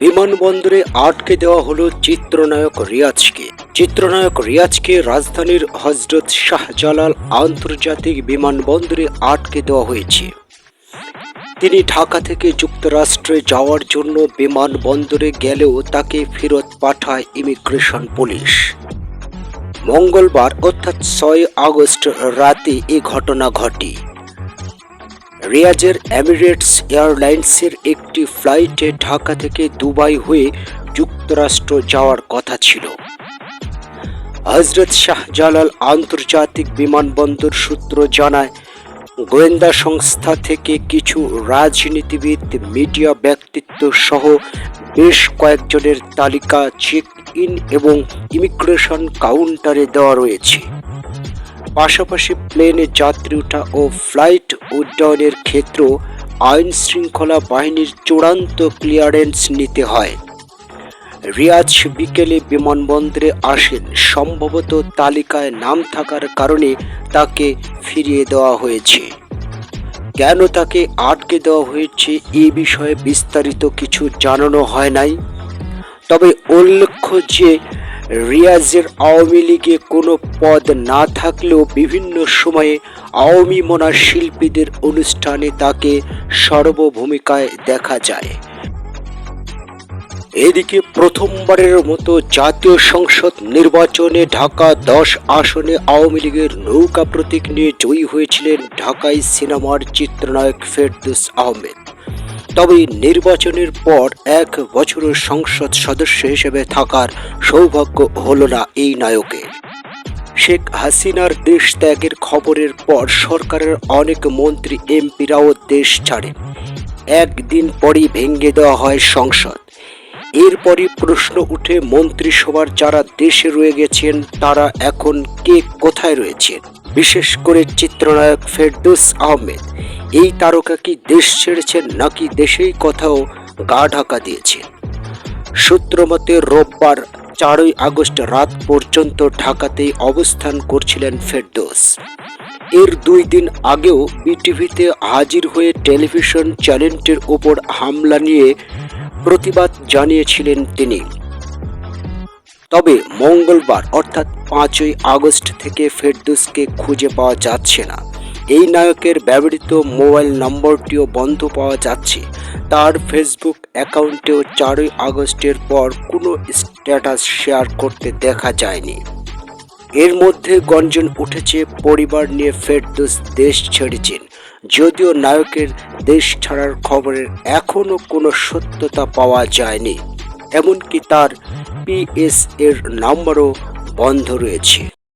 বিমানবন্দরে আটকে দেওয়া হলো চিত্রনায়ক রিয়াজকে। চিত্রনায়ক রিয়াজকে রাজধানীর হজরত শাহজালাল আন্তর্জাতিক বিমানবন্দরে আটকে দেওয়া হয়েছে। তিনি ঢাকা থেকে যুক্তরাষ্ট্রে যাওয়ার জন্য বিমানবন্দরে গেলেও তাকে ফেরত পাঠায় ইমিগ্রেশন পুলিশ। মঙ্গলবার, অর্থাৎ ছয় আগস্ট রাতে এ ঘটনা ঘটে। রিয়াজের এমিরেটস এয়ারলাইন্সের একটি ফ্লাইটে ঢাকা থেকে দুবাই হয়ে যুক্তরাষ্ট্র যাওয়ার কথা ছিল। হজরত শাহজালাল আন্তর্জাতিক বিমানবন্দর সূত্র জানায়, গোয়েন্দা সংস্থা থেকে কিছু রাজনীতিবিদ, মিডিয়া ব্যক্তিত্ব সহ বেশ কয়েকজনের তালিকা চেক ইন এবং ইমিগ্রেশন কাউন্টারে দেওয়া রয়েছে। পাশাপাশি প্লেনে যাত্রী ওঠা ও ফ্লাইট উড্ডয়নের ক্ষেত্র আইন শৃঙ্খলা বাহিনীর চূড়ান্ত ক্লিয়ারেন্স নিতে হয়। রিয়াজ বিকেলে বিমানবন্দরে আসেন। সম্ভবত তালিকায় নাম থাকার কারণে তাকে ফিরিয়ে দেওয়া হয়েছে। কেন তাকে আটকে দেওয়া হয়েছে এ বিষয়ে বিস্তারিত কিছু জানানো হয় নাই। তবে উল্লেখ্য যে রিয়াজের আওয়ামী লীগে কোনো পদ না থাকলেও বিভিন্ন সময়ে আওয়ামী মনা শিল্পীদের অনুষ্ঠানে তাকে সর্বভূমিকায় দেখা যায়। এদিকে প্রথমবারের মতো জাতীয় সংসদ নির্বাচনে ঢাকা দশ আসনে আওয়ামী লীগের নৌকা প্রতীক নিয়ে জয়ী হয়েছিলেন ঢাকাই সিনেমার চিত্রনায়ক ফেরদুস আহমেদ। তবে নির্বাচনের পর এক বছরের সংসদ সদস্য হিসেবে থাকার সৌভাগ্য হল না এই নায়কের। শেখ হাসিনার দেশ ত্যাগের খবরের পর সরকারের অনেক মন্ত্রী, এমপিরাও দেশ ছাড়েন। একদিন পরই ভেঙে দেওয়া হয় সংসদ। এরপরই প্রশ্ন উঠে মন্ত্রিসভার যারা দেশে রয়ে গেছেন, তারা এখন কে কোথায় রয়েছেন? বিশেষ করে চিত্রনায়ক ফেরদৌস আহমেদ। এই তারকা কি দেশ ছেড়েছেন নাকি দেশেই কোথাও গা ঢাকা দিয়েছেন? সূত্রমতে রোববার চারই আগস্ট রাত পর্যন্ত ঢাকাতেই অবস্থান করছিলেন ফেরদৌস। এর দুই দিন আগেও বিটিভিতে হাজির হয়ে টেলিভিশন চ্যানেলটির ওপর হামলা নিয়ে প্রতিবাদ জানিয়েছিলেন তিনি। তবে মঙ্গলবার, অর্থাৎ পাঁচই আগস্ট থেকে ফেরদৌসকে খুঁজে পাওয়া যাচ্ছে না। এই নায়কের ব্যবহৃত মোবাইল নম্বরটিও বন্ধ পাওয়া যাচ্ছে। তার ফেসবুক অ্যাকাউন্টেও চারই আগস্টের পর কোনো স্ট্যাটাস শেয়ার করতে দেখা যায়নি। এর মধ্যে গঞ্জন উঠেছে, পরিবার নিয়ে ফেরদৌস দেশ ছেড়েছেন। যদিও নায়কের দেশ ছাড়ার খবরের এখনও কোনো সত্যতা পাওয়া যায়নি। এমনকি তার পিএস এর নাম্বারও বন্ধ রয়েছে।